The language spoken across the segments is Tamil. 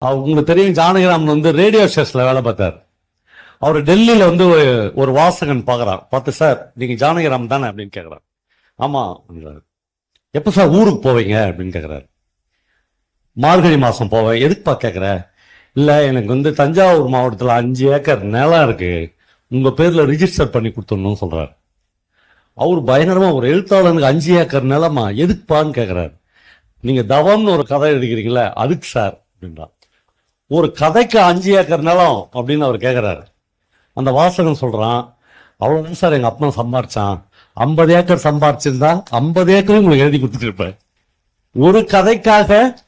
உங்களுக்கு தெரியும் ஜானகிராமன் வந்து ரேடியோ ஸ்டேஷன்ல வேலை பார்த்தார். அவர் டெல்லியில வந்து ஒரு- வாசகன் பார்க்கறார். பார்த்து சார் நீங்க ஜானகிராமன் தானே? அப்படின்னு கேட்குறாரு ஆமா அப்படின்றாரு. எப்ப சார் ஊருக்கு போவீங்க? அப்படின்னு கேட்குறாரு மார்கழி மாசம் போவேன். எதுக்குப்பா கேட்குற இல்ல எனக்கு வந்து தஞ்சாவூர் மாவட்டத்துல அஞ்சு ஏக்கர் நிலம் இருக்கு. உங்க பேர்ல ரிஜிஸ்டர் பண்ணி கொடுத்துடணும்னு சொல்றாரு. அவர் பயங்கரமா ஒரு எழுத்தாளனுக்கு அஞ்சு ஏக்கர் நிலமா? எதுக்குப்பான்னு கேட்குறாரு நீங்க தவம்னு ஒரு கதை எழுதிக்கிறீங்களே அதுக்கு சார் அப்படின்றான் ஒரு கதைக்கு அஞ்சு ஏக்கர் நிலம் அப்படின்னு அவர் கேட்குறாரு அந்த வாசகன் சொல்கிறான் அவ்வளோதான் சார் எங்கள் அப்பா சம்பாரிச்சான். ஐம்பது ஏக்கர் சம்பாரிச்சிருந்தா ஐம்பது ஏக்கரும் உங்களுக்கு எழுதி கொடுத்துட்டு இருப்பேன் ஒரு கதைக்காக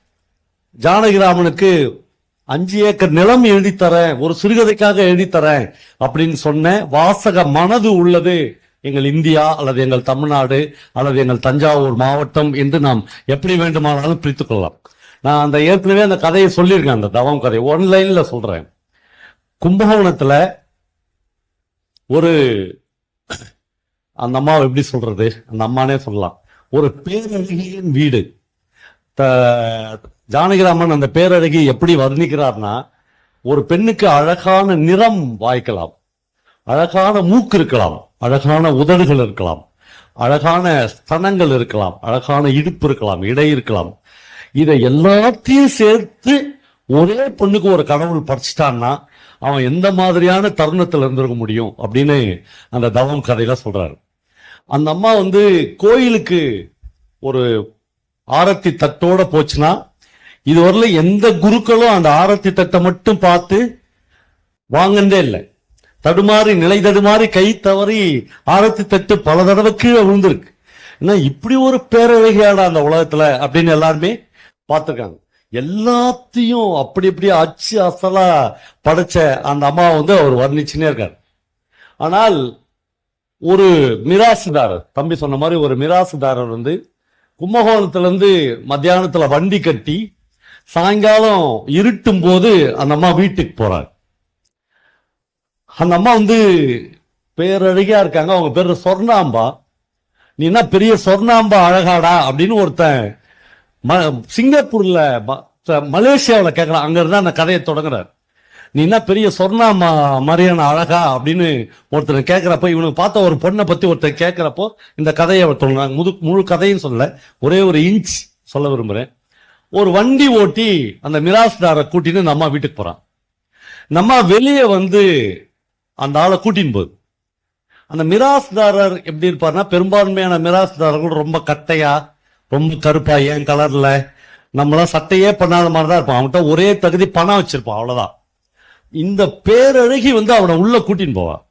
ஜானகிராமனுக்கு அஞ்சு ஏக்கர் நிலம் எழுதி தரேன் ஒரு சிறுகதைக்காக எழுதி தரேன் அப்படின்னு சொன்ன வாசக மனது உள்ளது. எங்கள் இந்தியா அல்லது எங்கள் தமிழ்நாடு அல்லது எங்கள் தஞ்சாவூர் மாவட்டம் என்று நாம் எப்படி வேண்டுமானாலும் பிரித்துக்கொள்ளலாம் நான் அந்த ஏற்கனவே அந்த கதையை சொல்லியிருக்கேன் அந்த தவம் கதை ஒன்லைனில் சொல்கிறேன் கும்பகோணத்தில் ஒரு அந்த அம்மாவை எப்படி சொல்கிறது அந்த அம்மானே சொல்லலாம். ஒரு பேரழகியின் வீடு. த- ஜானகிராமன் அந்த பேரழகி எப்படி வர்ணிக்கிறார்னா ஒரு பெண்ணுக்கு அழகான நிறம் வாய்க்கலாம். அழகான மூக்கு இருக்கலாம். அழகான உதடுகள் இருக்கலாம். அழகான ஸ்தனங்கள் இருக்கலாம். அழகான இடுப்பு இருக்கலாம். இடை இருக்கலாம். இதை எல்லாத்தையும் சேர்த்து ஒரே பொண்ணுக்கு ஒரு கடவுள் படைச்சிட்டான்னா அவன் எந்த மாதிரியான தருணத்தில் இருந்திருக்க முடியும் அப்படின்னு அந்த தவம் கதையில சொல்றாரு. அந்த அம்மா வந்து கோயிலுக்கு ஒரு ஆரத்தி தட்டோட போச்சுன்னா இதுவரையில எந்த குருக்களும் அந்த ஆரத்தி தட்டை மட்டும் பார்த்து வாங்கந்தே இல்லை. தடுமாறி நிலை தடுமாறி கை தவறி ஆரத்தி தட்டு பல தடவை கீழே விழுந்திருக்கு. ஏன்னா இப்படி ஒரு பேரழகியாடா அந்த உலகத்துல அப்படின்னு எல்லாருமே பார்த்துருக்காங்க. எல்லாத்தையும் அப்படி அப்படியே அச்சு அசலா படைச்ச அந்த அம்மா வந்து அவர் வர்ணிச்சுனே இருக்கார். ஆனால் ஒரு மிராசுதாரர் தம்பி சொன்ன மாதிரி ஒரு மிராசுதாரர் வந்து கும்பகோணத்துல இருந்து வண்டி கட்டி சாயங்காலம் இருட்டும் போது அந்த அம்மா வீட்டுக்கு போறாங்க அந்த அம்மா வந்து பேரழகியா இருக்காங்க. அவங்க பேர் சொர்ணாம்பா. நீ என்ன பெரிய சொர்ணாம்பா அழகாடா அப்படின்னு ஒருத்தன் ம- சிங்கப்பூர்ல மலேசியாவில் கேட்கலாம் அங்கிருந்து அந்த கதையை தொடங்குறார். நீ என்ன பெரிய சொர்ணா மாதிரியான அழகா அப்படின்னு ஒருத்தர் கேட்குறப்போ இவனுக்கு பார்த்த ஒரு பொண்ணை பற்றி ஒருத்தர் கேட்குறப்போ இந்த கதையை அவர் தொடங்குறாங்க முது முழு கதையும் சொல்ல ஒரே ஒரு இன்ச் சொல்ல விரும்புகிறேன் ஒரு வண்டி ஓட்டி அந்த மிராஸ்தாரை கூட்டின்னு நம்ம வீட்டுக்கு போகிறான் நம்ம வெளியே வந்து அந்த ஆளை கூட்டின்னு போகுது. அந்த மிராஸ்தாரர் எப்படி இருப்பார்னா பெரும்பான்மையான மிராஸ்தாரர்கள் ரொம்ப கட்டையாக ரொம்ப கருப்பா ஏன் கலர்ல? நம்மளாம் சட்டையே பண்ணாத மாதிரி தான் இருப்பான். அவன்கிட்ட ஒரே தகுதி பணம் வச்சிருப்பான் அவ்வளவுதான். இந்த பேரழகி வந்து அவனை உள்ள கூட்டின்னு போவான்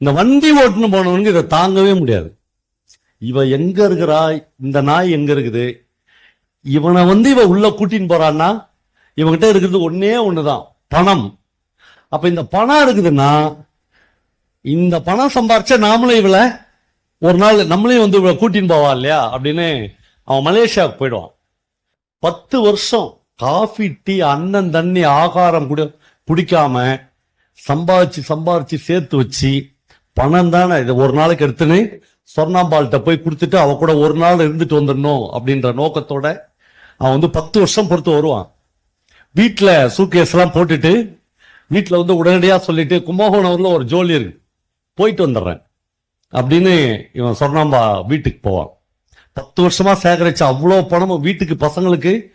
இந்த வண்டி ஓட்டுன்னு போனவனுக்கு இதை தாங்கவே முடியாது. இவ எங்க இருக்கிறா? இந்த நாய் எங்க இருக்குது? இவனை வந்து இவ உள்ள கூட்டின்னு போறான்னா இவன்கிட்ட இருக்கிறது ஒன்னே ஒண்ணுதான் பணம். அப்ப இந்த பணம் இருக்குதுன்னா இந்த பணம் சம்பாரிச்சா நாமளும் இவளை ஒரு நாள் நம்மளையும் வந்து இவளை கூட்டின்னு போவா இல்லையா? அப்படின்னு அவன் மலேசியாவுக்கு போயிடுவான். பத்து வருஷம் காஃபி டீ அண்ணன் தண்ணி ஆகாரம் கூட குடிக்காம சம்பாதிச்சு சம்பாதிச்சு சேர்த்து வச்சு பணம் தானே இதை ஒரு நாளைக்கு எடுத்துன்னு சொர்ணாம்பால்கிட்ட போய் கொடுத்துட்டு அவ கூட ஒரு நாள் இருந்துட்டு வந்துடணும் அப்படின்ற நோக்கத்தோட அவன் வந்து பத்து வருஷம் பொறுத்து வருவான். வீட்டில் சூட்கேஸ் போட்டுட்டு வீட்டில் வந்து உடனடியாக சொல்லிட்டு கும்பகோணம்ல ஒரு ஜோலி இருக்கு போயிட்டு வந்துடுறேன் அப்படின்னு இவன் சொர்ணாம்பா வீட்டுக்கு போவான். பத்து வருஷமா சேகரிச்ச அவ்வளோ பணமும் வீட்டுக்கு பசங்களுக்கு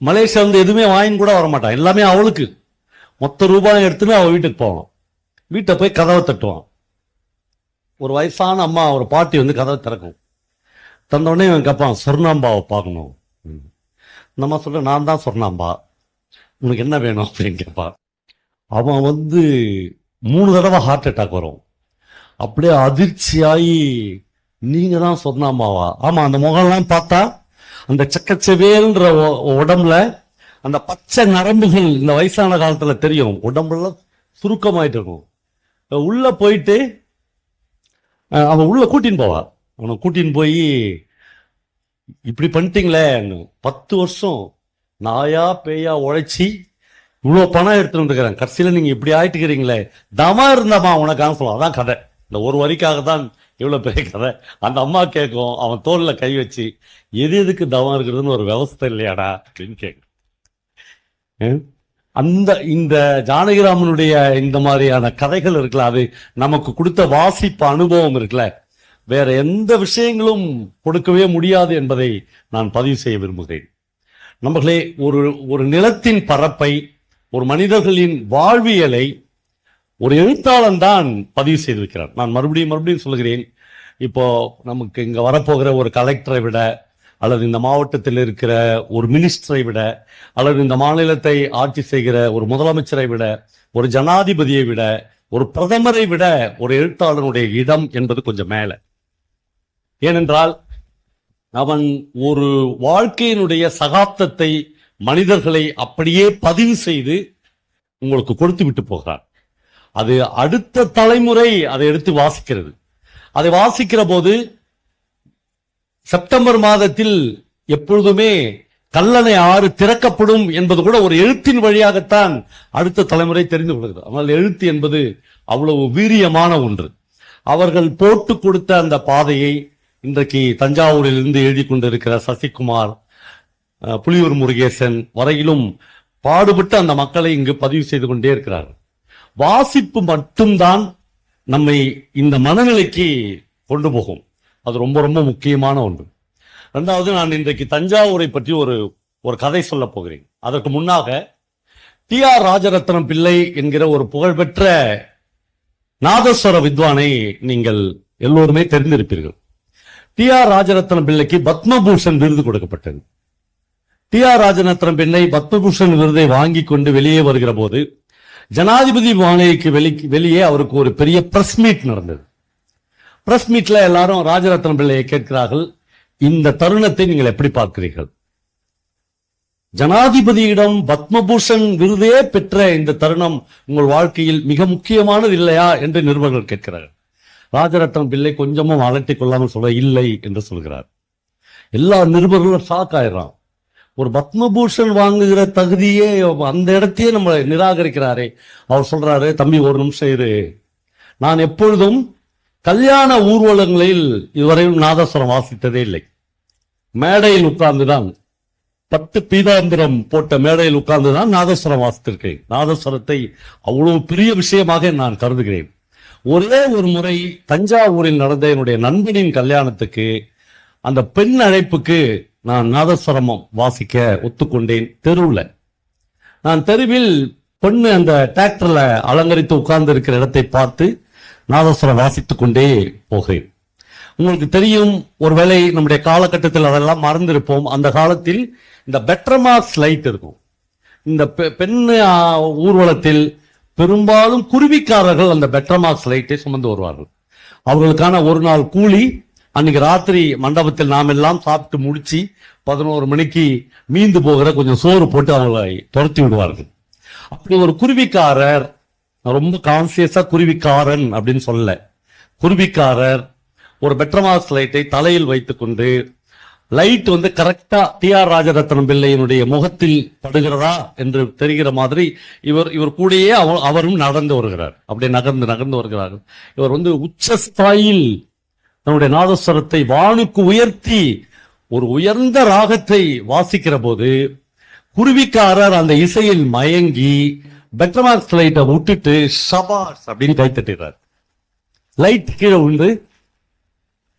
மலேசியா வந்து எதுவுமே வாங்கி கூட வர மாட்டான் எல்லாமே அவளுக்கு. மொத்த ரூபாய் எடுத்துன்னு அவள் வீட்டுக்கு போவான் வீட்டை போய் கதவை தட்டுவான். ஒரு வயசான அம்மா ஒரு பாட்டி வந்து கதவை திறக்கும். தந்தோடனே இவன் கேட்பான் சொர்ணாம்பாவை பார்க்கணும். ம். இந்த அம்மா நான் தான் சொர்ணாம்பா. உனக்கு என்ன வேணும்? அப்படின்னு கேட்பான் அவன் வந்து மூணு தடவை ஹார்ட் அட்டாக் வரும். அப்படியே அதிர்ச்சியாகி நீங்க தான் சொன்னாமாவா ஆமா அந்த முகம்லாம் பார்த்தா அந்த செக்கச்செவேல்ன்ற உடம்புல அந்த பச்சை நரம்புகள் இந்த வயசான காலத்துல தெரியும். உடம்புல சுருக்கமாயிட்டு இருக்கும். உள்ள போயிட்டு அவன் உள்ள கூட்டின்னு போவா. அவனை கூட்டின்னு போய் இப்படி பண்ணிட்டீங்களே பத்து வருஷம் நாயா பேயா உழைச்சி இவ்வளோ பணம் எடுத்துட்டு வந்துருக்கிறேன். கடைசியில் நீங்கள் இப்படி ஆயிட்டுக்கிறீங்களே. தமா இருந்தாமா உனக்கான சொல்லுவோம் அதான் கதை. இந்த ஒரு வரிக்காக தான் இவ்வளோ பெரிய கதை. அந்த அம்மா கேட்கும் அவன் தோலில் கை வச்சு எது எதுக்கு தவம் இருக்கிறதுன்னு ஒரு விவசாயம் இல்லையாடா? அப்படின்னு கேட்கும். அந்த இந்த ஜானகிராமனுடைய இந்த மாதிரியான கதைகள் இருக்குல்ல அது நமக்கு கொடுத்த வாசிப்பு அனுபவம் இருக்குல்ல வேற எந்த விஷயங்களும் கொடுக்கவே முடியாது என்பதை நான் பதிவு செய்ய விரும்புகிறேன். நம்மளே ஒரு ஒரு நிலத்தின் பரப்பை ஒரு மனிதர்களின் வாழ்வியலை ஒரு எழுத்தாளன் தான் பதிவு செய்திருக்கிறார். நான் மறுபடியும் மறுபடியும் சொல்கிறேன் இப்போ நமக்கு இங்க வரப்போகிற ஒரு கலெக்டரை விட அல்லது இந்த மாவட்டத்தில் இருக்கிற ஒரு மினிஸ்டரை விட அல்லது இந்த மாநிலத்தை ஆட்சி செய்கிற ஒரு முதலமைச்சரை விட ஒரு ஜனாதிபதியை விட ஒரு பிரதமரை விட ஒரு எழுத்தாளனுடைய இடம் என்பது கொஞ்சம் மேலே. ஏனென்றால் அவன் ஒரு வாழ்க்கையினுடைய சகாப்தத்தை மனிதர்களை அப்படியே பதிவு செய்து உங்களுக்கு கொடுத்து விட்டு போகிறான். அது அடுத்த தலைமுறை அதை எடுத்து வாசிக்கிறது. அதை வாசிக்கிற போது செப்டம்பர் மாதத்தில் எப்பொழுதுமே கல்லணை ஆறு திறக்கப்படும் என்பது கூட ஒரு எழுத்தின் வழியாகத்தான் அடுத்த தலைமுறை தெரிந்து கொள்கிறது. ஆனால் எழுத்து என்பது அவ்வளவு வீரியமான ஒன்று. அவர்கள் போட்டு கொடுத்த அந்த பாதையை இன்றைக்கு தஞ்சாவூரிலிருந்து எழுதி கொண்டிருக்கிற சசிகுமார் புலியூர் முருகேசன் வரையிலும் பாடுபட்டு அந்த மக்களை இங்கு பதிவு செய்து கொண்டே இருக்கிறார்கள். வாசிப்பு மட்டும்தான் நம்மை இந்த மனநிலைக்கு கொண்டு போகும். அது ரொம்ப ரொம்ப முக்கியமான ஒன்று. ரெண்டாவது நான் இன்றைக்கு தஞ்சாவூரை பற்றி ஒரு ஒரு கதை சொல்ல போகிறேன். அதற்கு முன்னாக டி ஆர் ராஜரத்னம் பிள்ளை என்கிற ஒரு புகழ்பெற்ற நாதஸ்வர வித்வானை நீங்கள் எல்லோருமே தெரிந்திருப்பீர்கள். டி ஆர் ராஜரத்னம் பிள்ளைக்கு பத்மபூஷன் விருது கொடுக்கப்பட்டது. டி ஆர் ராஜரத்னம் பிள்ளை பத்மபூஷன் விருதை வாங்கி கொண்டு வெளியே வருகிற போது ஜனாதிபதி மாளிகைக்கு வெளி வெளியே அவருக்கு ஒரு பெரிய பிரஸ் மீட் நடந்தது. பிரஸ் மீட்ல எல்லாரும் ராஜரத்னம் பிள்ளையை கேட்கிறார்கள். இந்த தருணத்தை நீங்கள் எப்படி பார்க்கிறீர்கள்? ஜனாதிபதியிடம் பத்மபூஷன் விருதே பெற்ற இந்த தருணம் உங்கள் வாழ்க்கையில் மிக முக்கியமானது இல்லையா என்று நிருபர்கள் கேட்கிறார்கள். ராஜரத்னம் பிள்ளை கொஞ்சமும் அலட்டிக் கொள்ளாமல் சொல்ல இல்லை என்று சொல்கிறார். எல்லா நிருபர்களும் ஷாக் ஆயிடுறான். ஒரு பத்மபூஷன் வாங்குகிற தகுதியே அந்த இடத்தையே நம்ம நிராகரிக்கிறாரே. அவர் சொல்றாரு தம்பி ஒரு நிமிஷம் இரு. நான் எப்பொழுதும் கல்யாண ஊர்வலங்களில் இதுவரையும் நாதஸ்வரம் வாசித்ததே இல்லை. மேடையில் உட்கார்ந்துதான் பத்து பீதாந்திரம் போட்ட மேடையில் உட்கார்ந்துதான் நாதஸ்வரம் வாசித்திருக்கிறேன். நாதஸ்வரத்தை அவ்வளவு பெரிய விஷயமாக நான் கருதுகிறேன். ஒரே ஒரு முறை தஞ்சாவூரில் நடந்த என்னுடைய நண்பனின் கல்யாணத்துக்கு அந்த பெண் அழைப்புக்கு நான் நாதஸ்வரமம் வாசிக்க ஒத்துக்கொண்டேன் தெருவில். நான் தெருவில் பொண்ணு அந்த டிராக்டரில் அலங்கரித்து உட்கார்ந்து இருக்கிற இடத்தை பார்த்து நாதஸ்வரம் வாசித்து கொண்டே போகிறேன். உங்களுக்கு தெரியும் ஒருவேளை நம்முடைய காலகட்டத்தில் அதெல்லாம் மறந்திருப்போம். அந்த காலத்தில் இந்த பெட்ரமார்க்ஸ் லைட் இருக்கும். இந்த பெ- பெண் ஊர்வலத்தில் பெரும்பாலும் குருவிக்காரர்கள் அந்த பெட்ரமார்க்ஸ் லைட்டை சுமந்து வருவார்கள். அவர்களுக்கான ஒரு நாள் கூலி அன்னைக்கு ராத்திரி மண்டபத்தில் நாம் எல்லாம் சாப்பிட்டு முடிச்சு பதினோரு மணிக்கு மீந்து போகிற கொஞ்சம் சோறு போட்டு அவங்களை துரத்தி விடுவார்கள். அப்படி ஒரு குருவிக்காரர் ரொம்ப கான்சியஸா குருவிக்காரன் அப்படின்னு சொல்லல. குருவிக்காரர் ஒரு பெட்ரமாஸ் லைட்டை தலையில் வைத்துக்கொண்டு லைட் வந்து கரெக்டா டி ஆர் ராஜரத்னம் பிள்ளையினுடைய முகத்தில் படுகிறதா என்று தெரிகிற மாதிரி இவர் இவர் கூடயே அவ- அவரும் நடந்து வருகிறார். அப்படியே நகர்ந்து நகர்ந்து வருகிறார் இவர் வந்து உச்ச ஸ்தாயில் தன்னுடைய நாதஸ்வரத்தை வானுக்கு உயர்த்தி ஒரு உயர்ந்த ராகத்தை வாசிக்கிற போது குருவிக்காரர் அந்த இசையில் மயங்கி பெட்ரமார்க்ஸ் லைட்டை விட்டுட்டு ஷபாஸ் அப்படின்னு கை தட்டுகிறார். லைட் கீழே விழுந்து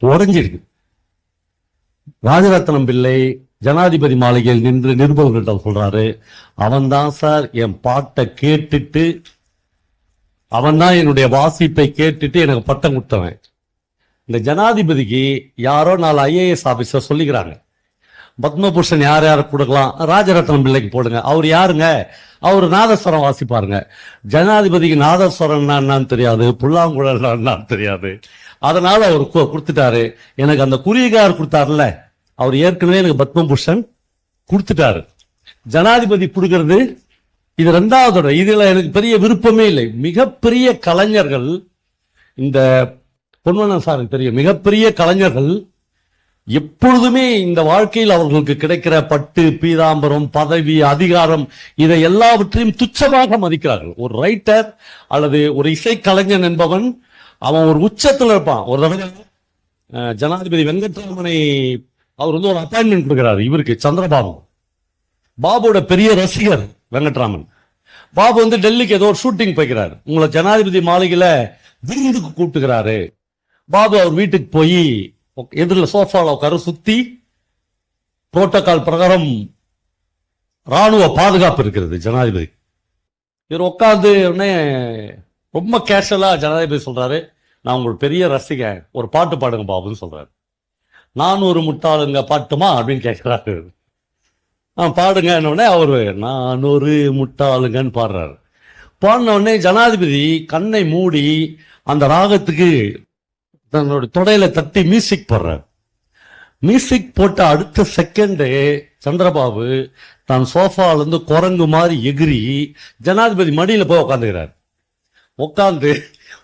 உடஞ்சிருக்கு ராஜரத்னம் பிள்ளை ஜனாதிபதி மாளிகையில் நின்று நிருபர்களிடம் சொல்றாரு அவன் தான் சார் என் பாட்டை கேட்டுட்டு அவன் தான் என்னுடைய வாசிப்பை கேட்டுட்டு எனக்கு பட்டம் கொடுத்தவன். இந்த ஜனாதிபதிக்கு யாரோ நாலு ஐஏஎஸ் ஆஃபீஸர் சொல்லிக்கிறாங்க. பத்மபூஷன் யார் யார் கொடுக்கலாம்? ராஜரத்னம் பிள்ளைக்கு போடுங்க. அவர் யாருங்க? அவர் நாதஸ்வரம் வாசிப்பாருங்க. ஜனாதிபதிக்கு நாதஸ்வரம்னா என்னன்னு தெரியாது. புல்லாங்குழல்னா என்னன்னு தெரியாது. அதனால அவர் கொடுத்துட்டாரு. எனக்கு அந்த குறியீகார் கொடுத்தாருல்ல. அவர் ஏற்கனவே எனக்கு பத்மபூஷன் கொடுத்துட்டாரு. ஜனாதிபதி கொடுக்கறது இது ரெண்டாவதோட இதுல எனக்கு பெரிய விருப்பமே இல்லை. மிகப்பெரிய கலைஞர்கள் இந்த பொன்வண்ணன் சாருக்கு தெரியும் மிகப்பெரிய கலைஞர்கள் எப்பொழுதுமே இந்த வாழ்க்கையில் அவர்களுக்கு கிடைக்கிற பட்டு பீதாம்பரம் பதவி அதிகாரம் இதை எல்லாவற்றையும் துச்சமாக மதிக்கிறார்கள். ஒரு ரைட்டர் அல்லது ஒரு இசைக்கலைஞன் என்பவன் அவன் ஒரு உச்சத்தில் இருப்பான். ஒரு தடவை ஜனாதிபதி வெங்கட்ராமனை அவர் வந்து ஒரு அப்பாயின்மெண்ட் கொடுக்கிறார் இவருக்கு சந்திரபாபு. பாபுவோட பெரிய ரசிகர் வெங்கட்ராமன். பாபு வந்து டெல்லிக்கு ஏதோ ஒரு ஷூட்டிங் போய்க்கிறார். உங்களை ஜனாதிபதி மாளிகையில விருந்துக்கு கூப்பிட்டுக்கிறாரு. பாபு அவர் வீட்டுக்கு போய் எதிரில் சோஃபாவில் உட்கார சுத்தி புரோட்டோகால் பிரகாரம் ராணுவ பாதுகாப்பு இருக்கிறது ஜனாதிபதி. இவர் உட்காந்து உடனே ரொம்ப கேஷுவலாக ஜனாதிபதி சொல்கிறாரு நான் உங்களுக்கு பெரிய ரசிகன் ஒரு பாட்டு பாடுங்க பாபுன்னு சொல்கிறாரு நான் ஒரு முட்டாளுங்க பாட்டுமா அப்படின்னு கேட்குறாரு ஆ பாடுங்கன்னு உடனே அவரு நான் ஒரு முட்டாளுங்கன்னு பாடுறாரு. பாடின உடனே ஜனாதிபதி கண்ணை மூடி அந்த ராகத்துக்கு தன்னோட தொடையில தட்டி மியூசிக் போடுறாரு. மியூசிக் போட்ட அடுத்த செகண்டே சந்திரபாபு தான் சோஃபால இருந்து குரங்கு மாதிரி எகிரி ஜனாதிபதி மடியில போய் உட்காந்துக்கிறார் உட்காந்து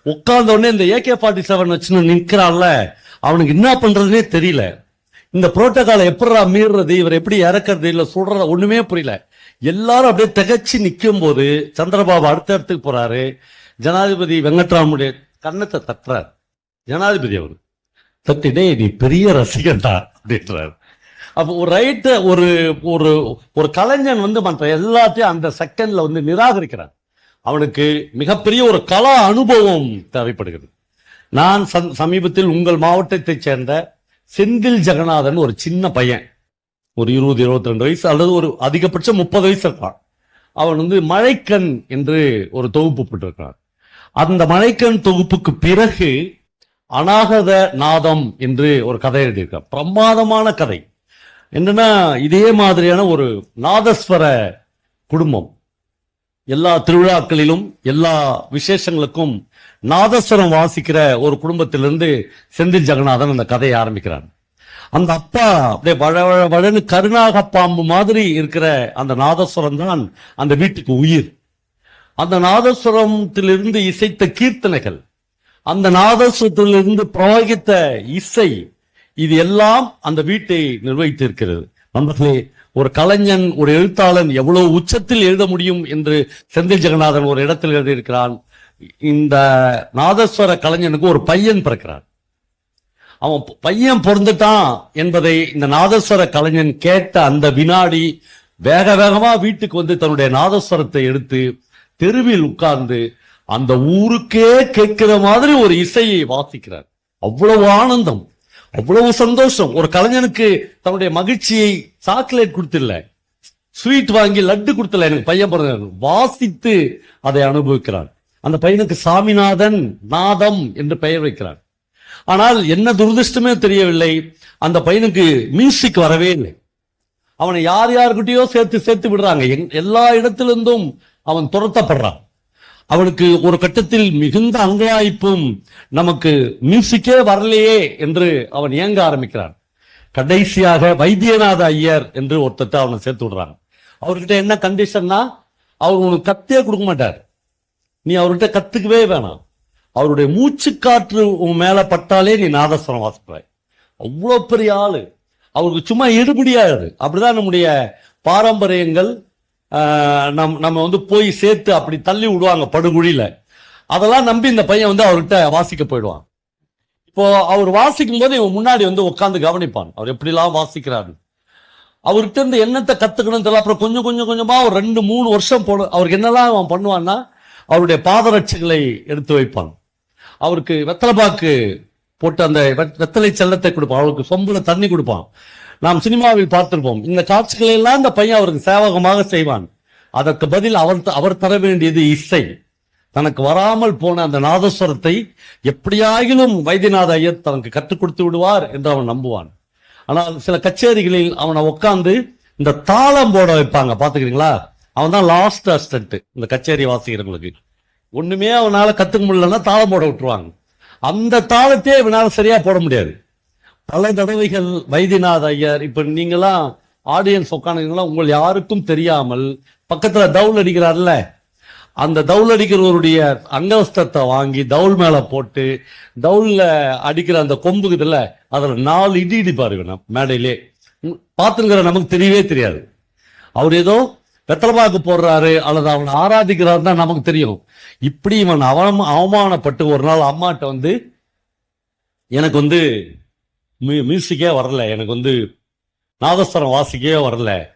உட்கார்ந்த உடனே இந்த ஏகே ஃபார்ட்டி செவன் வச்சுன்னு நிற்கிறான்ல அவனுக்கு என்ன பண்றதுனே தெரியல. இந்த புரோட்டோகாலை எப்படா மீறுறது இவர் எப்படி இறக்குறது இல்லை சுடுறது ஒண்ணுமே புரியல. எல்லாரும் அப்படியே திகச்சு நிற்கும் போது சந்திரபாபு அடுத்த இடத்துக்கு போறாரு. ஜனாதிபதி வெங்கட்ராமுடைய கன்னத்தை தட்டுறார். ஜனாதிபதி அவர். தட்டினே நீ பெரிய ரசிகன்டா அப்படின்றார். அப்போ ஒரு ரைட்டு ஒரு ஒரு ஒரு கலைஞன் வந்து மற்ற எல்லாத்தையும் அந்த செகண்ட்ல வந்து நிராகரிக்கிறான் அவனுக்கு மிகப்பெரிய ஒரு கலா அனுபவம் தேவைப்படுகிறது. நான் சமீபத்தில் உங்கள் மாவட்டத்தைச் சேர்ந்த செந்தில் ஜெகநாதன் ஒரு சின்ன பையன். ஒரு இருபது இருபத்தி ரெண்டு வயசு அல்லது ஒரு அதிகபட்சம் முப்பது வயசு இருக்கான். அவன் வந்து மழைக்கண் என்று ஒரு தொகுப்பு போட்டிருக்கான். அந்த மழைக்கண் தொகுப்புக்கு பிறகு அநாகத நாதம் என்று ஒரு கதை எழுதியிருக்கான் பிரமாதமான கதை. என்னன்னா இதே மாதிரியான ஒரு நாதஸ்வர குடும்பம். எல்லா திருவிழாக்களிலும் எல்லா விசேஷங்களுக்கும் நாதஸ்வரம் வாசிக்கிற ஒரு குடும்பத்திலிருந்து செந்தில் ஜெகநாதன் அந்த கதையை ஆரம்பிக்கிறான் அந்த அப்பா அப்படியே வழ வழ வழன்னு கருணாக பாம்பு மாதிரி இருக்கிற அந்த நாதஸ்வரம் தான் அந்த வீட்டுக்கு உயிர். அந்த நாதஸ்வரத்திலிருந்து இசைத்த கீர்த்தனைகள். அந்த நாதஸ்வரத்திலிருந்து பிரவகித்த இசை இது எல்லாம் அந்த வீட்டை நிர்வகித்திருக்கிறது. நண்பர்களே ஒரு கலைஞன் ஒரு எழுத்தாளன் எவ்வளவு உச்சத்தில் எழுத முடியும் என்று செந்தில் ஜெகநாதன் ஒரு இடத்தில் எழுதியிருக்கிறான். இந்த நாதஸ்வர கலைஞனுக்கு ஒரு பையன் பிறக்கிறான். அவன் பையன் பிறந்துட்டான் என்பதை இந்த நாதஸ்வர கலைஞன் கேட்ட அந்த வினாடி வேக வேகமா வீட்டுக்கு வந்து தன்னுடைய நாதஸ்வரத்தை எடுத்து தெருவில் உட்கார்ந்து அந்த ஊருக்கே கேட்கிற மாதிரி ஒரு இசையை வாசிக்கிறார். அவ்வளவு ஆனந்தம் அவ்வளவு சந்தோஷம். ஒரு கலைஞனுக்கு தன்னுடைய மகிழ்ச்சியை சாக்லேட் கொடுத்துல ஸ்வீட் வாங்கி லட்டு கொடுத்துல எனக்கு பையன் பிறந்த வாசித்து அதை அனுபவிக்கிறான் அந்த பையனுக்கு சாமிநாதன் நாதம் என்று பெயர் வைக்கிறான் ஆனால் என்ன துரதிருஷ்டமே தெரியவில்லை. அந்த பையனுக்கு மியூசிக் வரவே இல்லை. அவனை யார் யாருக்கிட்டயோ சேர்த்து சேர்த்து விடுறாங்க. எல்லா இடத்திலிருந்தும் அவன் துரத்தப்படுறான். அவனுக்கு ஒரு கட்டத்தில் மிகுந்த அங்கலாய்ப்பும் நமக்கு மியூசிக்கே வரலையே என்று அவன் இயங்க ஆரம்பிக்கிறான். கடைசியாக வைத்தியநாத ஐயர் என்று ஒருத்தட்ட அவனை சேர்த்து விடுறாங்க. அவர்கிட்ட என்ன கண்டிஷன்னா அவர் உனக்கு கத்தே கொடுக்க மாட்டார். நீ அவர்கிட்ட கத்துக்கவே வேணாம். அவருடைய மூச்சுக்காற்று உன் மேல பட்டாலே நீ நாதஸ்வரம் வாசிப்பாய். அவ்வளோ பெரிய ஆளு. அவருக்கு சும்மா எடுபடியாகுது அப்படிதான் நம்முடைய பாரம்பரியங்கள் நம் நம்ம வந்து போய் சேர்த்து அப்படி தள்ளி விடுவாங்க படுகுழியில. அதெல்லாம் நம்பி இந்த பையன் வந்து அவர்கிட்ட வாசிக்க போயிடுவான். இப்போ அவர் வாசிக்கும் போது இவன் முன்னாடி வந்து உட்காந்து கவனிப்பான். அவர் எப்படிலாம் வாசிக்கிறாரு. அவர்கிட்ட இருந்து என்னத்தை கத்துக்கணும் தெரியல. அப்புறம் கொஞ்சம் கொஞ்சம் கொஞ்சமா ஒரு ரெண்டு மூணு வருஷம் போன அவருக்கு என்னெல்லாம் அவன் பண்ணுவான்னா அவருடைய பாதரட்சிகளை எடுத்து வைப்பான். அவருக்கு வெத்தலைப்பாக்கு போட்டு அந்த வெத்தலை செல்லத்தை கொடுப்பான். அவருக்கு சொம்புல தண்ணி கொடுப்பான். நாம் சினிமாவில் பார்த்திருப்போம். இந்த காட்சிகளை எல்லாம் இந்த பையன் அவருக்கு சேவகமாக செய்வான். அதற்கு பதில் அவர் த- அவர் தர வேண்டியது இசை. தனக்கு வராமல் போன அந்த நாதஸ்வரத்தை எப்படியாகிலும் வைத்தியநாத ஐயர் தனக்கு கற்றுக் கொடுத்து விடுவார் என்று அவன் நம்புவான். ஆனால் சில கச்சேரிகளில் அவனை உட்காந்து இந்த தாளம் போட வைப்பாங்க. பாத்துக்கிறீங்களா அவன் தான் லாஸ்ட் அஸ்டன்ட் இந்த கச்சேரி வாசிக்கிறவங்களுக்கு. ஒண்ணுமே அவனால கத்துக்க முடியலன்னா தாளம் போட விட்டுருவாங்க. அந்த தாளத்தையே இவனால சரியா போட முடியாது. பல தடவைகள் வைத்தியநாத ஐயர். இப்ப நீங்களாம் ஆடியன்ஸ் உட்காந்துங்களா உங்கள் யாருக்கும் தெரியாமல் பக்கத்துல தவுல் அடிக்கிறார்ல. அந்த தவுல் அடிக்கிறவருடைய அங்கவஸ்தத்தை வாங்கி தவுல் மேல போட்டு தவுல்ல அடிக்கிற அந்த கொம்புக்குதுல அதுல நாலு இடி இடிப்பாரு இவன் மேடையிலே. பார்த்துங்கிற நமக்கு தெரியவே தெரியாது. அவர் ஏதோ வெத்தலைப்பாக்கு போடுறாரு அல்லது அவனை ஆராதிக்கிறாரு தான் நமக்கு தெரியும். இப்படி இவன் அவம அவமானப்பட்டு ஒரு நாள் அம்மாட்ட வந்து எனக்கு வந்து மியூ- மியூசிக்கே வரல. எனக்கு வந்து நாதஸ்வரம் வாசிக்கவே வரல.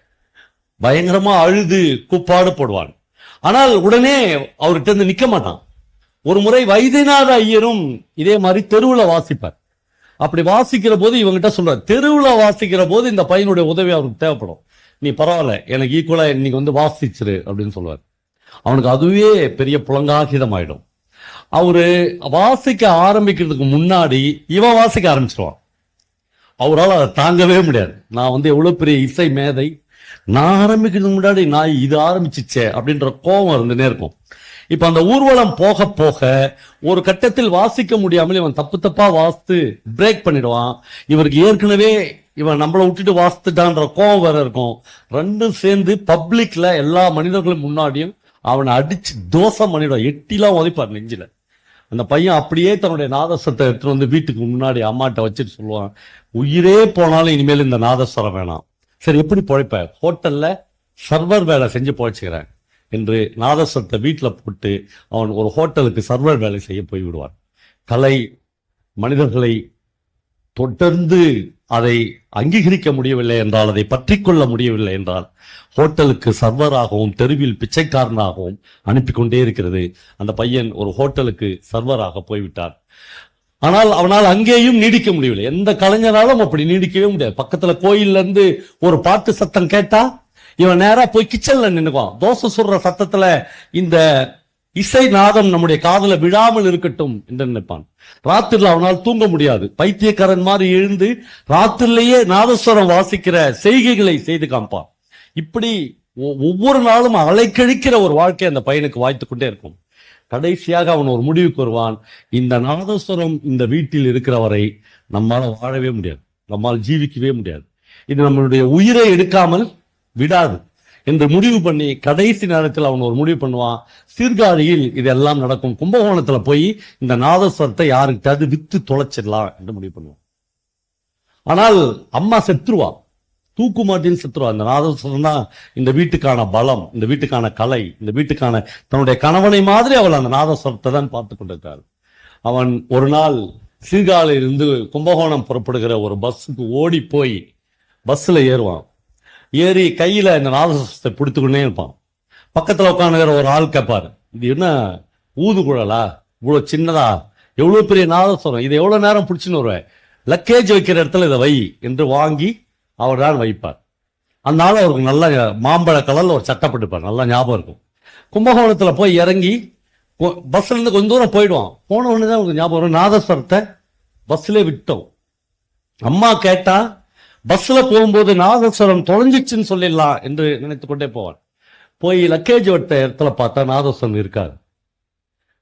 பயங்கரமாக அழுது கூப்பாடு போடுவான். ஆனால் உடனே அவர்கிட்ட இருந்து நிற்க மாட்டான். ஒரு முறை வைத்தியநாத ஐயரும் இதே மாதிரி தெருவில் வாசிப்பார். அப்படி வாசிக்கிற போது இவங்ககிட்ட சொல்றாரு தெருவில் வாசிக்கிற போது இந்த பையனுடைய உதவி அவருக்கு தேவைப்படும். நீ பரவாயில்ல எனக்கு ஈக்குவலாக இன்னைக்கு வந்து வாசிச்சிரு அப்படின்னு சொல்லுவார். அவனுக்கு அதுவே பெரிய புலங்காகிதம் ஆயிடும் அவரு வாசிக்க ஆரம்பிக்கிறதுக்கு முன்னாடி இவன் வாசிக்க ஆரம்பிச்சிருவான். அவரால் அதை தாங்கவே முடியாது. நான் வந்து எவ்வளோ பெரிய இசை மேதை? நான் ஆரம்பிக்கிறது முன்னாடி நான் இது ஆரம்பிச்சிச்சே அப்படின்ற கோபம் இருந்துனே இருக்கும். இப்போ அந்த ஊர்வலம் போக போக ஒரு கட்டத்தில் வாசிக்க முடியாமல் இவன் தப்பு தப்பாக வாசித்து பிரேக் பண்ணிடுவான். இவருக்கு ஏற்கனவே இவன் நம்மளை விட்டுட்டு வாசித்துட்டான்ற கோபம் வேற இருக்கும். ரெண்டும் சேர்ந்து பப்ளிக்ல எல்லா மனிதர்களும் முன்னாடியும் அவனை அடிச்சு தோசை பண்ணிடுவான். எட்டிலாம் உதைப்பார் நெஞ்சில. அந்த பையன் அப்படியே தன்னுடைய நாதஸ்வரத்தை எடுத்துட்டு வந்து வீட்டுக்கு முன்னாடி அம்மாட்ட வச்சுட்டு சொல்லுவான் உயிரே போனாலும் இனிமேல் இந்த நாதஸ்வரம் வேணாம். சரி எப்படி பிழைப்ப? ஹோட்டலில் சர்வர் வேலை செஞ்சு பிழைச்சிக்கிறேன் என்று நாதஸ்வரத்தை வீட்டில் போட்டு அவன் ஒரு ஹோட்டலுக்கு சர்வர் வேலை செய்ய போய் விடுவான் கலை மனிதர்களை தொடர்ந்து அதை அங்கீகரிக்க முடியவில்லை என்றால் அதை பற்றி கொள்ள முடியவில்லை என்றால் ஹோட்டலுக்கு சர்வராகவும் தெருவில் பிச்சைக்காரனாகவும் அனுப்பி கொண்டே இருக்கிறது. அந்த பையன் ஒரு ஹோட்டலுக்கு சர்வராக போய்விட்டார் ஆனால் அவனால் அங்கேயும் நீடிக்க முடியவில்லை. எந்த கலைஞனாலும் அப்படி நீடிக்கவே முடியாது. பக்கத்துல கோயில்ல இருந்து ஒரு பாட்டு சத்தம் கேட்டா இவன் நேரா போய் கிச்சன்ல நின்னுக்குவான். தோசை சுடுற சத்தத்துல இந்த இசை நாதம் நம்முடைய காதல விழாமல் இருக்கட்டும் என்று நினைப்பான். ராத்திரில அவனால் தூங்க முடியாது. பைத்தியக்காரன் மாதிரி எழுந்து ராத்திரிலேயே நாதஸ்வரம் வாசிக்கிற செய்கைகளை செய்து காமிப்பான் இப்படி ஒ- ஒவ்வொரு நாளும் அலைக்கழிக்கிற ஒரு வாழ்க்கை அந்த பையனுக்கு வாய்த்து கொண்டே இருக்கும். கடைசியாக அவன் ஒரு முடிவுக்கு வருவான். இந்த நாதஸ்வரம் இந்த வீட்டில் இருக்கிற வரை நம்மால் வாழவே முடியாது. நம்மால் ஜீவிக்கவே முடியாது. இது நம்மளுடைய உயிரை எடுக்காமல் விடாது. என்று முடிவு பண்ணி கடைசி நேரத்தில் அவன் ஒரு முடிவு பண்ணுவான். சீர்காழியில் இதெல்லாம் நடக்கும். கும்பகோணத்துல போய் இந்த நாதஸ்வரத்தை யாருக்கிட்டாவது வித்து தொலைச்சிடலாம் என்று முடிவு பண்ணுவான். ஆனால் அம்மா செத்துருவா. தூக்கு மாட்டின்னு செத்துருவா. இந்த நாதஸ்வரம் தான் இந்த வீட்டுக்கான பலம் இந்த வீட்டுக்கான கலை இந்த வீட்டுக்கான தன்னுடைய கணவனை மாதிரி அவள் அந்த நாதஸ்வரத்தை தான் பார்த்து கொண்டிருக்காள் அவன் ஒரு நாள் சீர்காழியிலிருந்து கும்பகோணம் புறப்படுகிற ஒரு பஸ்ஸுக்கு ஓடி போய் பஸ்ஸில் ஏறுவான். ஏறி கையில் இந்த நாதஸ்வரத்தை பிடித்துக்கொண்டே இருப்பான். பக்கத்தில் உட்காந்துக்கிற ஒரு ஆள் கேட்பார் இது என்ன ஊது குழலா? இவ்வளவு சின்னதா? எவ்வளோ பெரிய நாதஸ்வரம் இதை எவ்வளோ நேரம் பிடிச்சின்னு வருவேன்? லக்கேஜ் வைக்கிற இடத்துல இதை வை என்று வாங்கி அவர் தான் வைப்பார். அதனால் அவருக்கு நல்ல மாம்பழ கலரில் ஒரு சட்டப்பட்டுப்பார் நல்லா ஞாபகம் இருக்கும். கும்பகோணத்தில் போய் இறங்கி கொ- பஸ்ல இருந்து கொஞ்ச தூரம் போயிடுவான். போன உடனே தான் அவருக்கு ஞாபகம் வரும். நாதஸ்வரத்தை பஸ்லேயே விட்டோம். அம்மா கேட்டால் பஸ்ல போகும்போது நாதஸ்வரம் தொலைஞ்சிச்சுன்னு சொல்லிடலாம் என்று நினைத்து கொண்டே போவான். போய் லக்கேஜ் வட்ட இடத்துல பார்த்தா நாதஸ்வரம் இருக்காது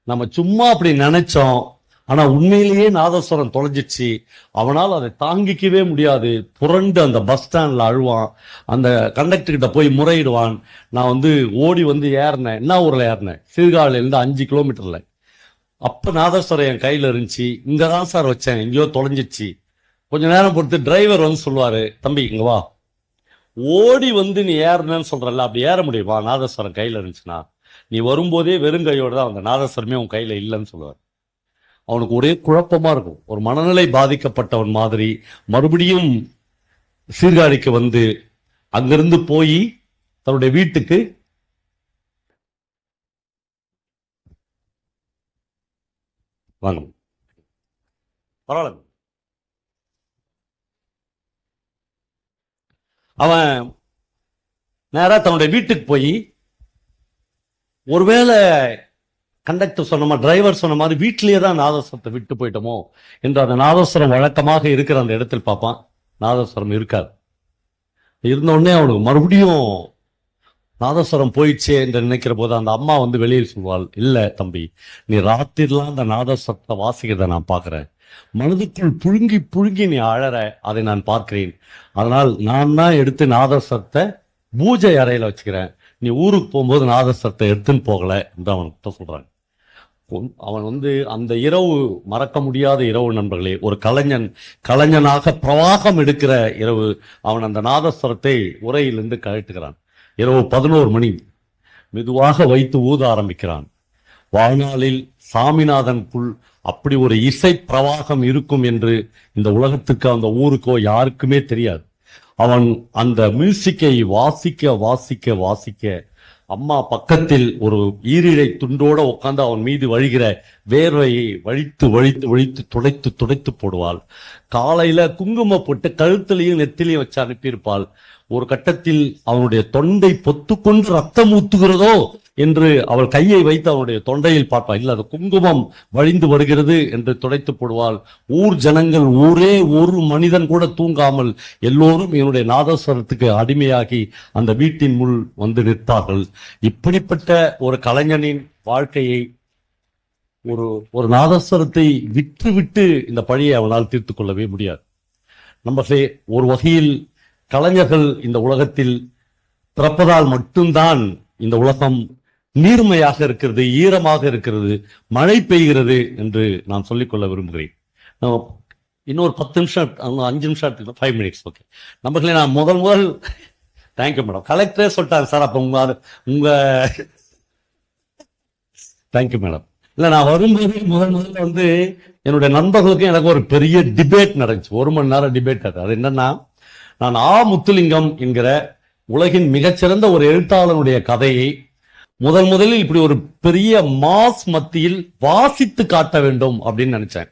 நம்ம சும்மா அப்படி நினைச்சோம். ஆனா உண்மையிலேயே நாதஸ்வரம் தொலைஞ்சிச்சு. அவனால் அதை தாங்கிக்கவே முடியாது. புரண்டு அந்த பஸ் ஸ்டாண்ட்ல அழுவான். அந்த கண்டக்டர் கிட்ட போய் முறையிடுவான். நான் வந்து ஓடி வந்து ஏறினேன். என்ன ஊர்ல ஏறினேன்? சீர்காழிலேருந்து அஞ்சு கிலோமீட்டர்ல அப்ப நாதஸ்வரம் என் கையில இருந்துச்சு. இங்கதான் சார் வச்சேன். எங்கேயோ தொலைஞ்சிச்சு. கொஞ்ச நேரம் பொறுத்து டிரைவர் வந்து சொல்லுவாரு தம்பி இங்க வா. ஓடி வந்து நீ ஏறினேன்னு சொல்றல அப்படி ஏற முடியுமா? நாதஸ்வரம் கையில இருந்துச்சுன்னா. நீ வரும்போதே வெறும் கையோடு தான் அந்த நாதஸ்வரமே உன் கையில இல்லைன்னு சொல்லுவார். அவனுக்கு ஒரே குழப்பமா இருக்கும். ஒரு மனநிலை பாதிக்கப்பட்டவன் மாதிரி மறுபடியும் சீர்காழிக்கு வந்து அங்கிருந்து போய் தன்னுடைய வீட்டுக்கு வாங்க. பரவாயில்ல. அவன் நேராக தன்னுடைய வீட்டுக்கு போய் ஒருவேளை கண்டக்டர் சொன்ன மாதிரி டிரைவர் சொன்ன மாதிரி வீட்டிலேயே தான் நாதஸ்வரத்தை விட்டு போயிட்டோமோ என்று அந்த நாதஸ்வரம் வழக்கமாக இருக்கிற அந்த இடத்தில் பார்ப்பான். நாதஸ்வரம் இருக்காது. இருந்த உடனே அவனுக்கு மறுபடியும் நாதஸ்வரம் போயிடுச்சே என்று நினைக்கிற போது அந்த அம்மா வந்து வெளியில் சொல்வாள் இல்லை தம்பி நீ ராத்திரிலாம் அந்த நாதஸ்வரத்தை வாசிக்கிறத நான் பார்க்குறேன். மனதுக்குள் புழுங்கி புழுங்கி நீ அழற அதை நான் பார்க்கிறேன். அதனால் நான் தான் எடுத்து நாதஸ்வரத்தை பூஜை அறையில் வச்சுக்கிறேன். நீ ஊருக்கு போகும்போது நாதஸ்வரத்தை எடுத்துன்னு போகல என்று அவன்கிட்ட சொல்றாங்க அவன் வந்து அந்த இரவு மறக்க முடியாத இரவு நண்பர்களே ஒரு கலைஞன் கலைஞனாக பிரவாகம் எடுக்கிற இரவு அவன் அந்த நாதஸ்வரத்தை உரையிலிருந்து கழட்டுகிறான். இரவு பதினோரு மணி மெதுவாக வைத்து ஊத ஆரம்பிக்கிறான். வாழ்நாளில் சாமிநாதனுக்குள் அப்படி ஒரு இசை பிரவாகம் இருக்கும் என்று இந்த உலகத்துக்கு அந்த ஊருக்கோ யாருக்குமே தெரியாது. அவன் அந்த மியூசிக்கை வாசிக்க வாசிக்க வாசிக்க அம்மா பக்கத்தில் ஒரு ஈரிழை துண்டோட உட்காந்து அவன் மீது வழிகிற வேர்வையை வழித்து வழித்து வழித்து துடைத்து துடைத்து போடுவாள். காலையில குங்குமம் போட்டு கழுத்துலையும் நெத்திலையும் வச்சு அனுப்பியிருப்பாள். ஒரு கட்டத்தில் அவனுடைய தொண்டை பொத்துக்கொண்டு ரத்தம் ஊத்துகிறதோ என்று அவள் கையை வைத்து அவனுடைய தொண்டையில் பார்ப்பாள். இல்லை அது குங்குமம் வழிந்து வருகிறது என்று துடைத்து போடுவாள். ஊர் ஜனங்கள் ஊரே ஒரு மனிதன் கூட தூங்காமல் எல்லோரும் என்னுடைய நாதஸ்வரத்துக்கு அடிமையாகி அந்த வீட்டின் முள் வந்து நிற்பார்கள். இப்படிப்பட்ட ஒரு கலைஞனின் வாழ்க்கையை ஒரு ஒரு நாதஸ்வரத்தை விற்று விட்டு இந்த பழியை அவனால் தீர்த்து கொள்ளவே முடியாது. நம்ம ஒரு வகையில் கலைஞர்கள் இந்த உலகத்தில் பிறப்பதால் மட்டும்தான் இந்த உலகம் நீர்மையாக இருக்கிறது ஈரமாக இருக்கிறது மழை பெய்கிறது என்று நான் சொல்லிக்கொள்ள விரும்புகிறேன். இன்னொரு பத்து நிமிஷம் அஞ்சு நிமிஷம் ஃபைவ் மினிட்ஸ் ஓகே நம்மளே நான் முதல் முதல் தேங்க்யூ மேடம் கலெக்டரே சொல்லிட்டாங்க சார் அப்போ உங்க உங்க தேங்க்யூ மேடம் இல்லை நான் வரும்போது முதல் முதல்ல வந்து என்னுடைய நண்பர்களுக்கும் எனக்கு ஒரு பெரிய டிபேட் நடந்துச்சு. ஒரு மணி நேரம் டிபேட் அது. அது என்னன்னா நான் ஆ முத்துலிங்கம் என்கிற உலகின் மிகச்சிறந்த ஒரு எழுத்தாளனுடைய கதையை முதல் முதலில் இப்படி ஒரு பெரிய மாஸ் மத்தியில் வாசித்து காட்ட வேண்டும் அப்படின்னு நினைச்சேன்.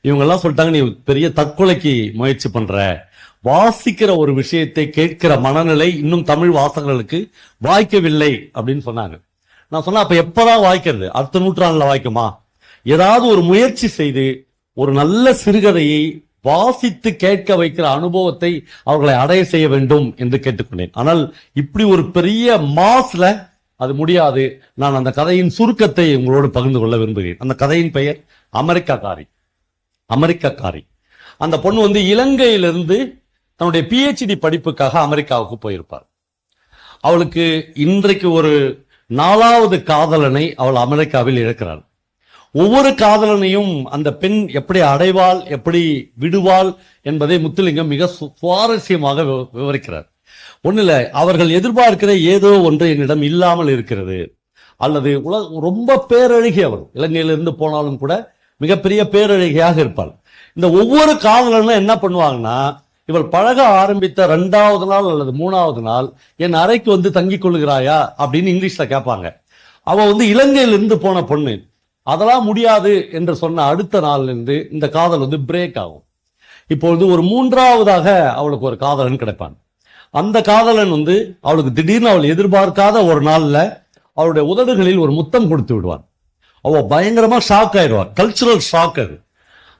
இவங்க எல்லாம் சொல்லிட்டாங்க நீ பெரிய தற்கொலைக்கு முயற்சி பண்ற. வாசிக்கிற ஒரு விஷயத்தை கேட்கிற மனநிலை இன்னும் தமிழ் வாசகர்களுக்கு வாய்க்கவில்லை. அப்படின்னு சொன்னாங்க. நான் சொன்னேன் அப்ப எப்பதான் வாய்க்கிறது? அடுத்த நூற்றாண்டுல வாய்க்குமா? ஏதாவது ஒரு முயற்சி செய்து ஒரு நல்ல சிறுகதையை வாசித்து கேட்க வைக்கிற அனுபவத்தை அவர்களை அடைய செய்ய வேண்டும் என்று கேட்டுக்கொண்டேன். ஆனால் இப்படி ஒரு பெரிய மாஸ்ல அது முடியாது. நான் அந்த கதையின் சுருக்கத்தை உங்களோடு பகிர்ந்து கொள்ள விரும்புகிறேன். அந்த கதையின் பெயர் அமெரிக்காக்காரி. அமெரிக்காக்காரி. அந்த பொண்ணு வந்து இலங்கையிலிருந்து தன்னுடைய பிஹெச்டி படிப்புக்காக அமெரிக்காவுக்கு போயிருப்பார். அவளுக்கு இன்றைக்கு ஒரு நாலாவது காதலனை அவள் அமெரிக்காவில் இழக்கிறாள். ஒவ்வொரு காதலனையும் அந்த பெண் எப்படி அடைவாள் எப்படி விடுவாள் என்பதை முத்துலிங்கம் மிக சுவாரஸ்யமாக விவ- ஒன்றும் இல்லை அவர்கள் எதிர்பார்க்கிற ஏதோ ஒன்று என்னிடம் இல்லாமல் இருக்கிறது. அல்லது உலக ரொம்ப பேரழகி அவள் இலங்கையிலிருந்து போனாலும் கூட மிகப்பெரிய பேரழகியாக இருப்பார். இந்த ஒவ்வொரு காதலனும் என்ன பண்ணுவாங்கன்னா இவள் பழக ஆரம்பித்த ரெண்டாவது நாள் அல்லது மூணாவது நாள் என் அறைக்கு வந்து தங்கிக் கொள்கிறாயா அப்படின்னு இங்கிலீஷ்ல கேட்பாங்க. அவ வந்து இலங்கையிலிருந்து போன பொண்ணு. அதெல்லாம் முடியாது என்று சொன்ன அடுத்த நாள்லேருந்து இந்த காதல் வந்து பிரேக் ஆகும். இப்பொழுது ஒரு மூன்றாவதாக அவளுக்கு ஒரு காதலன் கிடைப்பான். அந்த காதலன் வந்து அவளுக்கு திடீர்னு அவள் எதிர்பார்க்காத ஒரு நாளில் அவளுடைய உதடுகளில் ஒரு முத்தம் கொடுத்து விடுவான். அவ பயங்கரமாக ஷாக் ஆயிடுவா கல்ச்சுரல் ஷாக் அது.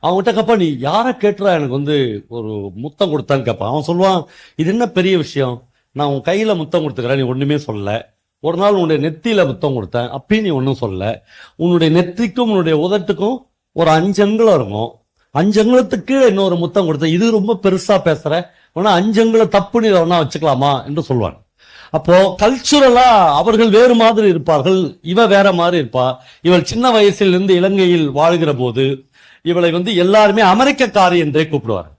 அவன்கிட்ட கப்பா நீ யாரை கேட்டுறா? எனக்கு வந்து ஒரு முத்தம் கொடுத்தான்னு கேட்பான் அவன் சொல்லுவான் இது என்ன பெரிய விஷயம்? நான் உன் கையில் முத்தம் கொடுத்துக்கிறேன். நீ ஒன்றுமே சொல்லலை. ஒரு நாள் உன்னுடைய நெத்தியில் முத்தம் கொடுத்தேன். அப்பயும் நீ ஒன்றும் சொல்லல. உன்னுடைய நெத்திக்கும் உன்னுடைய உதட்டுக்கும் ஒரு அஞ்சு இருக்கும். அஞ்சங்குலத்துக்கு கீழே இன்னொரு முத்தம் கொடுத்தேன். இது ரொம்ப பெருசாக பேசுகிற ஆனா அஞ்சங்களை தப்புன்னு தப்பு நீ வச்சுக்கலாமா என்று சொல்வான் அப்போ கல்ச்சுரலா அவர்கள் வேறு மாதிரி இருப்பார்கள் இவ வேற மாதிரி இருப்பா. இவள் சின்ன வயசிலிருந்து இலங்கையில் வாழ்கிற போது இவளை வந்து எல்லாருமே அமெரிக்கக்காரி என்றே கூப்பிடுவார்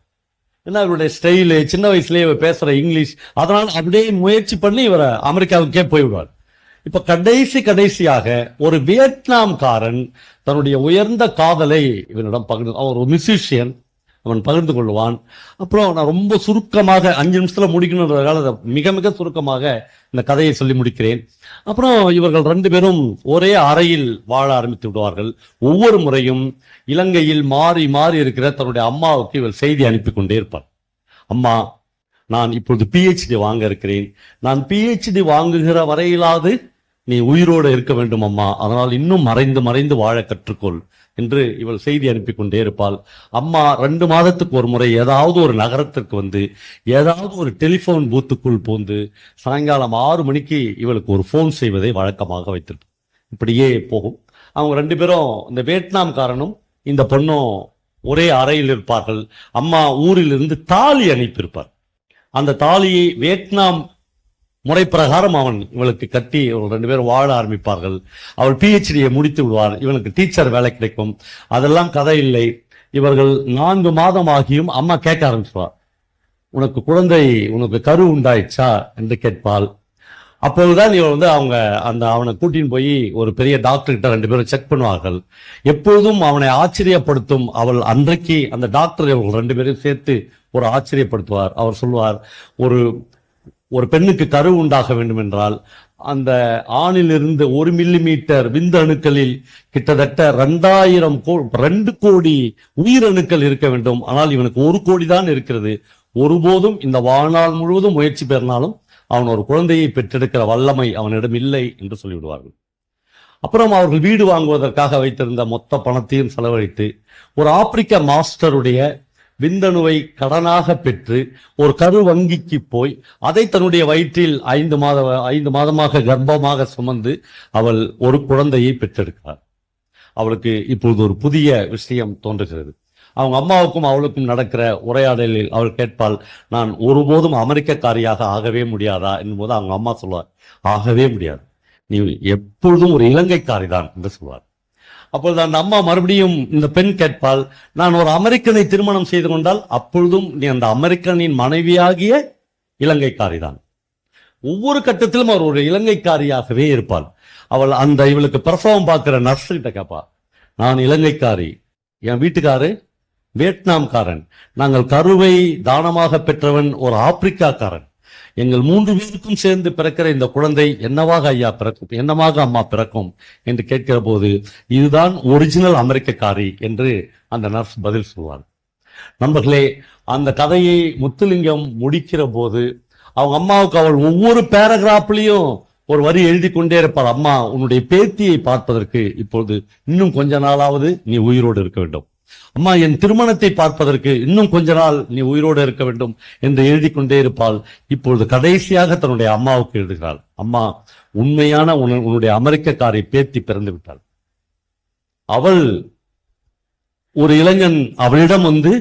ஏன்னா இவருடைய ஸ்டைலு சின்ன வயசுலேயே இவ பேசுற இங்கிலீஷ் அதனால் அப்படியே முயற்சி பண்ணி இவரை அமெரிக்காவுக்கே போய்விடுவார் இப்ப கடைசி கடைசியாக ஒரு வியட்நாம்காரன் தன்னுடைய உயர்ந்த காதலை இவனிடம் பகிர்ந்து அவர் ஒரு மியூசிஷியன் அவன் பகிர்ந்து கொள்வான் அப்புறம் நான் ரொம்ப சுருக்கமாக அஞ்சு நிமிஷத்தில் முடிக்கணுன்றதால அதை மிக மிக சுருக்கமாக இந்த கதையை சொல்லி முடிக்கிறேன். அப்புறம் இவர்கள் ரெண்டு பேரும் ஒரே அறையில் வாழ ஆரம்பித்து விடுவார்கள். ஒவ்வொரு முறையும் இலங்கையில் மாறி மாறி இருக்கிற தன்னுடைய அம்மாவுக்கு இவர் செய்தி அனுப்பி கொண்டே இருப்பார் அம்மா நான் இப்பொழுது பிஹெச்டி வாங்க இருக்கிறேன். நான் பிஹெச்டி வாங்குகிற வரையிலாவது நீ உயிரோடு இருக்க வேண்டும் அம்மா. அதனால் இன்னும் மறைந்து மறைந்து வாழ கற்றுக்கொள். என்று இவள் செய்தி அனுப்பி கொண்டே இருப்பாள். அம்மா ரெண்டு மாதத்துக்கு ஒரு முறை ஏதாவது ஒரு நகரத்திற்கு வந்து ஏதாவது ஒரு டெலிபோன் பூத்துக்குள் பூந்து சாயங்காலம் ஆறு மணிக்கு இவளுக்கு ஒரு ஃபோன் செய்வதை வழக்கமாக வைத்திருப்பார் இப்படியே போகும். அவங்க ரெண்டு பேரும் இந்த வியட்நாம்காரனும் இந்த பொண்ணும் ஒரே அறையில் இருப்பார்கள். அம்மா ஊரிலிருந்து தாலி அனுப்பியிருப்பார். அந்த தாலியை வியட்நாம் முறை பிரகாரம் அவன் இவளுக்கு கட்டி இவள் ரெண்டு பேரும் வாழ ஆரம்பிப்பார்கள். அவள் பிஹெச்டியை முடித்து விடுவார் இவனுக்கு டீச்சர் வேலை கிடைக்கும். அதெல்லாம் கதை இல்லை. இவர்கள் நான்கு மாதம் ஆகியும் அம்மா கேட்க ஆரம்பிச்சுவார் உனக்கு குழந்தை உனக்கு கரு உண்டாயிடுச்சா? என்று கேட்பாள். அப்பொழுதுதான் இவன் வந்து அவங்க அந்த அவனை கூட்டின்னு போய் ஒரு பெரிய டாக்டர்கிட்ட ரெண்டு பேரும் செக் பண்ணுவார்கள். எப்போதும் அவனை ஆச்சரியப்படுத்தும் அவள் அன்றைக்கு அந்த டாக்டர் இவர்கள் ரெண்டு பேரும் சேர்த்து ஒரு ஆச்சரியப்படுத்துவார். அவர் சொல்லுவார் ஒரு ஒரு பெண்ணுக்கு கரு உண்டாக வேண்டும் என்றால் அந்த ஆணிலிருந்து ஒரு மில்லி மீட்டர் விந்தணுக்களில் கிட்டத்தட்ட ரெண்டாயிரம் கோ ரெண்டு கோடி உயிரணுக்கள் இருக்க வேண்டும். ஆனால் இவனுக்கு ஒரு கோடி தான் இருக்கிறது. ஒருபோதும் இந்த வாழ்நாள் முழுவதும் முயற்சி பெறினாலும் அவன் ஒரு குழந்தையை பெற்றெடுக்கிற வல்லமை அவனிடம் இல்லை என்று சொல்லிவிடுவார்கள். அப்புறம் அவர்கள் வீடு வாங்குவதற்காக வைத்திருந்த மொத்த பணத்தையும் செலவழித்து ஒரு ஆப்பிரிக்க மாஸ்டருடைய விந்தணுவை கடனாக பெற்று ஒரு கரு வங்கிக்கு போய் அதை தன்னுடைய வயிற்றில் ஐந்து மாத ஐந்து மாதமாக கர்ப்பமாக சுமந்து அவள் ஒரு குழந்தையை பெற்றெடுக்கிறார் அவளுக்கு இப்பொழுது ஒரு புதிய விஷயம் தோன்றுகிறது. அவங்க அம்மாவுக்கும் அவளுக்கும் நடக்கிற உரையாடலில் அவள் கேட்பாள் நான் ஒருபோதும் அமெரிக்கக்காரியாக ஆகவே முடியாதா? என்போது அவங்க அம்மா சொல்வார். ஆகவே முடியாது. நீ எப்பொழுதும் ஒரு இலங்கைக்காரி தான் என்று சொல்வார். அப்பொழுது அந்த அம்மா மறுபடியும் இந்த பெண் கேட்பாள் நான் ஒரு அமெரிக்கனை திருமணம் செய்து கொண்டால் அப்பொழுதும் நீ அந்த அமெரிக்கனின் மனைவியாகிய இலங்கைக்காரி தான் ஒவ்வொரு கட்டத்திலும் அவர் ஒரு இலங்கைக்காரியாகவே இருப்பாள் அவள் அந்த இவளுக்கு பிரசவம் பார்க்கிற நர்ஸ் கிட்ட கேட்பா நான் இலங்கைக்காரி என் வீட்டுக்காரு வியட்நாம்காரன். நாங்கள் கருவை தானமாக பெற்றவன் ஒரு ஆப்பிரிக்காக்காரன். எங்கள் மூன்று பேருக்கும் சேர்ந்து பிறக்கிற இந்த குழந்தை என்னவாக ஐயா பிறக்கும்? என்னவாக அம்மா பிறக்கும்? என்று கேட்கிற போது இதுதான் ஒரிஜினல் அமெரிக்கக்காரி என்று அந்த நர்ஸ் பதில் சொல்வார். நண்பர்களே அந்த கதையை முத்துலிங்கம் முடிக்கிற போது அவங்க அம்மாவுக்கு அவள் ஒவ்வொரு பேராகிராஃப்லையும் ஒரு வரி எழுதி கொண்டே இருப்பாள். அம்மா உன்னுடைய பேத்தியை பார்ப்பதற்கு இப்பொழுது இன்னும் கொஞ்ச நாளாவது நீ உயிரோடு இருக்க வேண்டும். அம்மா என் திருமணத்தை பார்ப்பதற்கு இன்னும் கொஞ்ச நாள் நீ உயிரோடு இருக்க வேண்டும் என்று எழுதி கொண்டே இருப்பாள். இப்பொழுது கடைசியாக தன்னுடைய அம்மாவுக்கு எழுதுகிறாள். அம்மா உண்மையான உன் உன்னுடைய அமெரிக்கக்காரை பேத்தி பிறந்து விட்டாள். அவள் ஒரு இளைஞன் அவளிடம் வந்து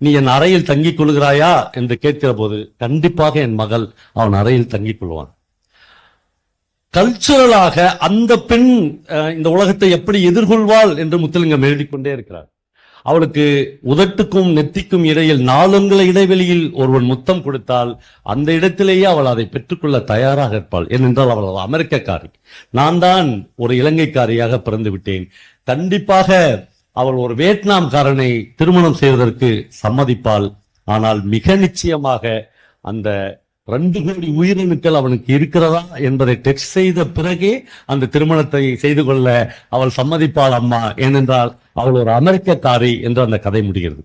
நீ என் அறையில் தங்கிக் கொள்கிறாயா? என்று கேட்கிற போது கண்டிப்பாக என் மகள் அவன் அறையில் தங்கிக் கொள்வான். கல்ச்சுரலாக அந்த பெண் அஹ், இந்த உலகத்தை எப்படி எதிர்கொள்வாள் என்று முத்துலிங்கம் எழுதிக் கொண்டே இருக்கிறார். அவளுக்கு உதட்டுக்கும் நெத்திக்கும் இடையில் நாலுங்கள இடைவெளியில் ஒருவன் முத்தம் கொடுத்தால் அந்த இடத்திலேயே அவள் அதை பெற்றுக்கொள்ள தயாராக இருப்பாள். ஏனென்றால் அவள் அமெரிக்கக்காரி. நான் தான் ஒரு இலங்கைக்காரியாக பிறந்து விட்டேன். கண்டிப்பாக அவள் ஒரு வியட்நாம்காரனை திருமணம் செய்வதற்கு சம்மதிப்பாள். ஆனால் மிக நிச்சயமாக அந்த ரெண்டு கோடி உயிரணுக்கள் அவனுக்கு இருக்கிறதா என்பதை டெஸ்ட் செய்த பிறகே அந்த திருமணத்தை செய்து கொள்ள அவள் சம்மதிப்பாள் அம்மா. ஏனென்றால் அவள் ஒரு அமெரிக்கக்காரி என்று அந்த கதை முடிகிறது.